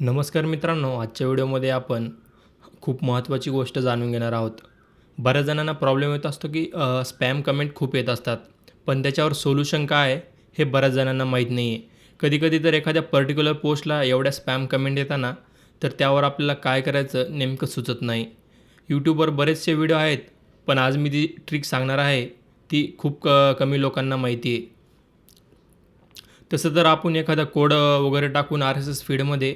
नमस्कार मित्रांनो आजच्या व्हिडिओमध्ये आपण खूप महत्त्वाची गोष्ट जाणून घेणार आहोत. बऱ्याच जणांना प्रॉब्लेम येत असतो की स्पॅम कमेंट खूप येत असतात. पण त्याच्यावर सोल्युशन काय आहे हे बऱ्याच जणांना माहीत नाही आहे कधीकधी तर एखाद्या पर्टिक्युलर पोस्टला एवढ्या स्पॅम कमेंट येताना तर त्यावर आपल्याला काय करायचं नेमकं सुचत नाही. यूट्यूबवर बरेचसे व्हिडिओ आहेत पण आज मी जी ट्रिक सांगणार आहे ती खूप क कमी लोकांना माहिती आहे तसं तर आपण एखादा कोड वगैरे टाकून आर एस एस फीडमध्ये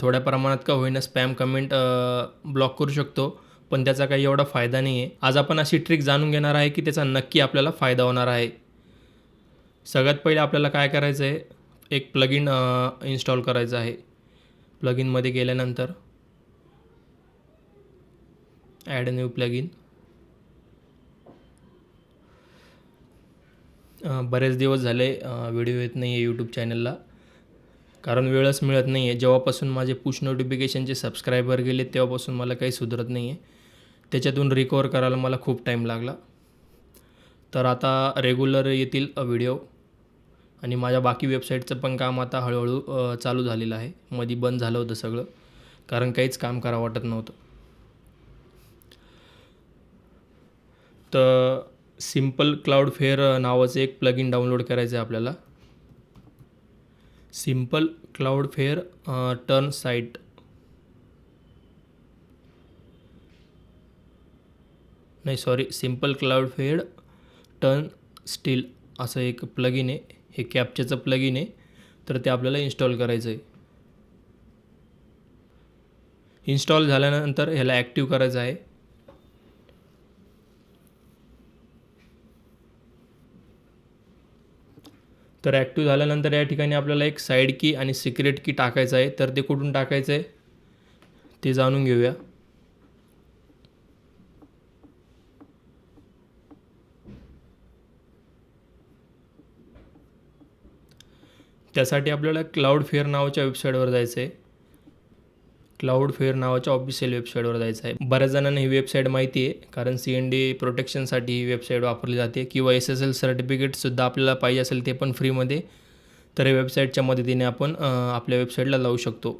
थोड्या प्रमाणात का होईना स्पॅम कमेंट ब्लॉक करू शकतो पण त्याचा काही एवढा फायदा नाही आहे आज आपण अशी ट्रिक जाणून घेणार आहे की त्याचा नक्की आपल्याला फायदा होणार आहे. सगळ्यात पहिले आपल्याला काय करायचं आहे एक प्लगिन इन्स्टॉल करायचं आहे. प्लगिनमध्ये गेल्यानंतर ॲड न्यू प्लगिन बरेच दिवस झाले व्हिडिओ येत नाही आहे यूट्यूब चॅनलला कारण वेळच मिळत नाही आहे जेव्हापासून माझे पुश नोटिफिकेशनचे सबस्क्रायबर गेले तेव्हापासून मला काही सुधरत नाही आहे त्याच्यातून रिकवर करायला मला खूप टाईम लागला. तर आता रेग्युलर येतील व्हिडिओ आणि माझ्या बाकी वेबसाईटचं पण काम आता हळूहळू चालू झालेलं आहे. मध्ये बंद झालं होतं सगळं. कारण काहीच काम करावं वाटत नव्हतं. तर सिंपल क्लाउड फेअर नावाचं एक प्लगिन डाउनलोड करायचं आहे आपल्याला. Simple Cloudflare turn site नाही sorry simple Cloudflare turn steel असं एक प्लगिन आहे. हे कॅपचेचं प्लगिन आहे. तर ते आपल्याला इन्स्टॉल करायचं आहे इन्स्टॉल झाल्यानंतर ह्याला ॲक्टिव्ह करायचं आहे. तर ॲक्टिव्ह झाल्यानंतर या ठिकाणी आपल्याला एक साईड की आणि सिक्रेट की टाकायचं आहे. तर ते कुठून टाकायचं आहे? ते जाणून घेऊया. त्यासाठी आपल्याला क्लाउड फेअर नावाच्या वेबसाईटवर जायचं आहे. क्लाउड फेअर नावाच्या ऑफिशियल वेबसाईटवर जायचं आहे. बऱ्याच जणांना ही वेबसाईट माहिती आहे कारण सी एन डी प्रोटेक्शनसाठी ही वेबसाईट वापरली जाते किंवा एस एस एल सर्टिफिकेटसुद्धा आपल्याला पाहिजे असेल ते पण फ्रीमध्ये तर या वेबसाईटच्या मदतीने आपण आपल्या वेबसाईटला लावू शकतो.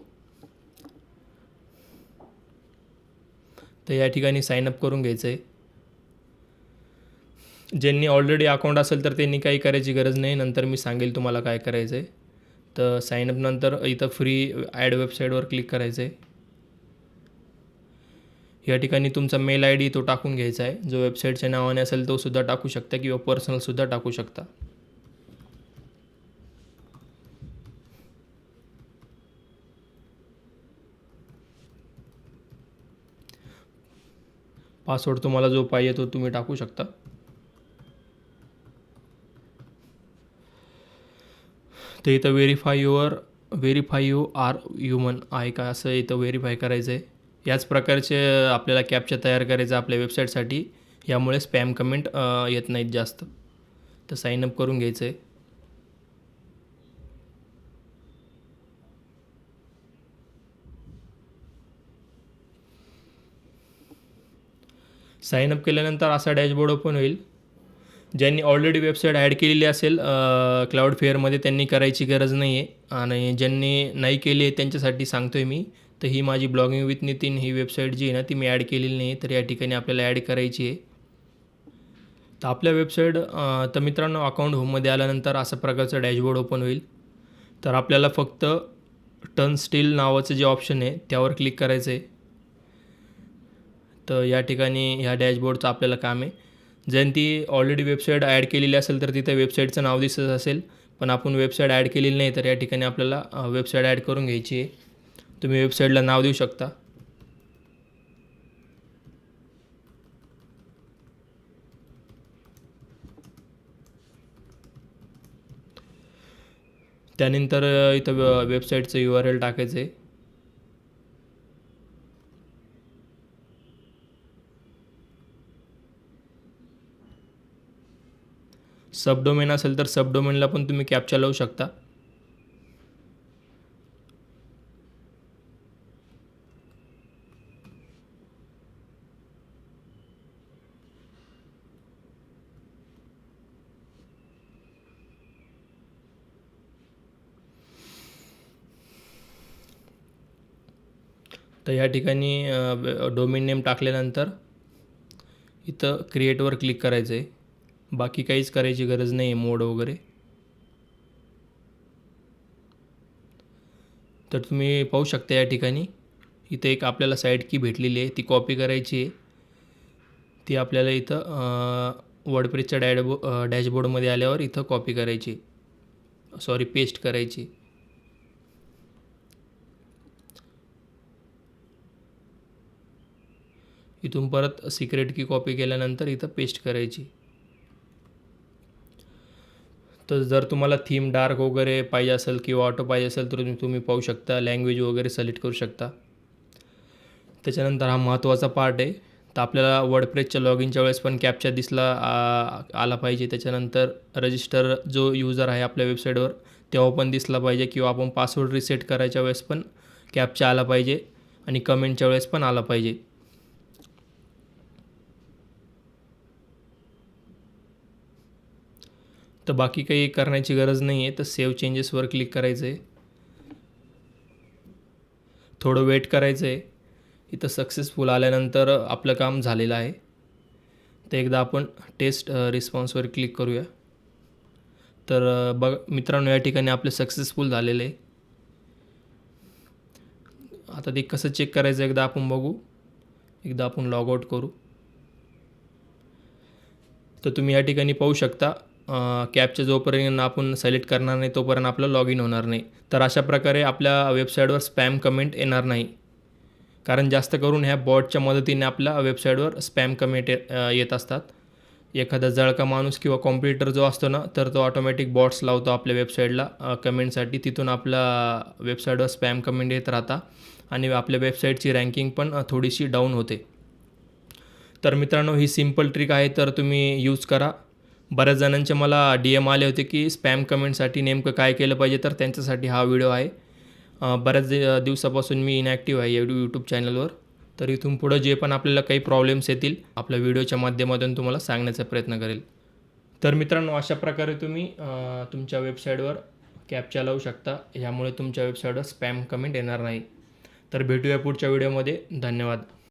तर या ठिकाणी साईनअप करून घ्यायचं आहे ज्यांनी ऑलरेडी अकाउंट असेल तर त्यांनी काही करायची गरज नाही नंतर मी सांगेल तुम्हाला काय करायचं आहे तर साईनअप नंतर इथं फ्री ॲड वेबसाईटवर क्लिक करायचं आहे या ठिकाणी तुमचा मेल आय डी तो टाकून घ्यायचा आहे. जो वेबसाईटच्या नावाने असेल तो सुद्धा टाकू शकता किंवा पर्सनलसुद्धा टाकू शकता. पासवर्ड तुम्हाला जो पाहिजे तो तुम्ही टाकू शकता. तर इथं verify your verify you are human आहे का? असं इथं व्हेरीफाय करायचं आहे याच प्रकारचे आपल्याला कॅप्चा तयार करायचं आपल्या वेबसाईटसाठी यामुळे स्पॅम कमेंट येत नाहीत जास्त. तर साईनअप करून घ्यायचं आहे साईनअप केल्यानंतर असा डॅशबोर्ड ओपन होईल. ज्यांनी ऑलरेडी वेबसाईट ॲड केलेली असेल क्लाउड फेअरमध्ये त्यांनी करायची गरज नाही आहे आणि ज्यांनी नाही केली आहे त्यांच्यासाठी सांगतो आहे मी. तर ही माझी ब्लॉगिंग विथ नितीन ही वेबसाईट जी आहे ना ती मी ॲड केलेली नाही तर या ठिकाणी आपल्याला ॲड करायची आहे. तर आपल्या वेबसाईट तर मित्रांनो अकाउंट होममध्ये आल्यानंतर अशा प्रकारचं डॅशबोर्ड ओपन होईल. तर आपल्याला फक्त टर्न स्टील नावाचं जे ऑप्शन आहे त्यावर क्लिक करायचं आहे. तर या ठिकाणी ह्या डॅशबोर्डचं आपल्याला काम आहे. ज्यांनी ऑलरेडी वेबसाईट ॲड केलेली असेल तर तिथे वेबसाईटचं नाव दिसत असेल पण आपण वेबसाईट ॲड केलेली नाही तर या ठिकाणी आपल्याला वेबसाईट ॲड करून घ्यायची आहे. तुम्ही वेबसाईटला नाव देऊ शकता. त्यानंतर इथं वेबसाईटचं यू आर एल टाकायचं आहे सबडोमेन असेल तर सबडोमेनला पण तुम्ही कॅप्चा लावू शकता. तर या ठिकाणी डोमेन नेम टाकल्यानंतर इथं क्रिएटवर क्लिक करायचं आहे बाकी काहीच करायची गरज नाही आहे मोड वगैरे. तर तुम्ही पाहू शकता या ठिकाणी इथं एक आपल्याला साईड की भेटलेली आहे. ती कॉपी करायची आहे. ती आपल्याला इथं वर्डप्रेसच्या डॅडबो डॅशबोर्डमध्ये आल्यावर इथं कॉपी करायची सॉरी पेस्ट करायची इथून परत सिक्रेट की कॉपी केल्यानंतर इथं पेस्ट करायची. तर जर तुम्हाला थीम डार्क वगैरे पाहिजे असेल किंवा ऑटो पाहिजे असेल तर तुम्ही तुम्ही पाहू शकता लँग्वेज वगैरे सिलेक्ट करू शकता. त्याच्यानंतर हा महत्त्वाचा पार्ट आहे. तर आपल्याला वर्डप्रेसच्या लॉग इनच्या वेळेस पण कॅप्चा दिसला आ, आला पाहिजे. त्याच्यानंतर रजिस्टर जो यूजर आहे आपल्या वेबसाईटवर तेव्हा पण दिसला पाहिजे किंवा आपण पासवर्ड रिसेट करायच्या वेळेस पण कॅप्चा आला पाहिजे आणि कमेंटच्या वेळेस पण आला पाहिजे. तर बाकी काही करण्याची गरज नाही आहे तर सेव्ह चेंजेसवर क्लिक करायचं आहे थोडं वेट करायचं आहे इथं सक्सेसफुल आल्यानंतर आपलं काम झालेलं आहे. तर एकदा आपण टेस्ट रिस्पॉन्सवर क्लिक करूया. तर बघ मित्रांनो या ठिकाणी आपले सक्सेसफुल झालेले आहे. आता ते कसं चेक करायचं एकदा आपण बघू. एकदा आपण लॉग आउट करू. तर तुम्ही या ठिकाणी पाहू शकता. कॅबच्या जोपर्यंत आपण सिलेक्ट करणार नाही तोपर्यंत आपलं लॉग इन होणार नाही. तर अशा प्रकारे आपल्या वेबसाईटवर स्पॅम कमेंट येणार नाही. कारण जास्त करून ह्या बॉटच्या मदतीने आपल्या वेबसाईटवर स्पॅम कमेंट येत असतात. एखादा जळका माणूस किंवा कॉम्प्युटर जो असतो ना तर तो ऑटोमॅटिक बॉट्स लावतो आपल्या वेबसाईटला कमेंटसाठी तिथून आपला वेबसाईटवर स्पॅम कमेंट येत राहता. आणि आपल्या वेबसाईटची रँकिंग पण थोडीशी डाऊन होते. तर मित्रांनो ही सिंपल ट्रिक आहे तर तुम्ही यूज करा. बऱ्याच जणांचे मला डी एम आले होते की स्पॅम कमेंटसाठी नेमकं काय केलं पाहिजे तर त्यांच्यासाठी हा व्हिडिओ आहे. बऱ्याच दिवसापासून मी इनॅक्टिव्ह आहे यूट्यूब चॅनलवर तर इथून पुढं जे पण आपल्याला काही प्रॉब्लेम्स येतील आपल्या व्हिडिओच्या माध्यमातून तुम्हाला सांगण्याचा प्रयत्न करेल. तर मित्रांनो अशा प्रकारे तुम्ही तुमच्या वेबसाईटवर कॅप लावू शकता. ह्यामुळे तुमच्या वेबसाईटवर स्पॅम कमेंट येणार नाही. तर भेटूया पुढच्या व्हिडिओमध्ये धन्यवाद.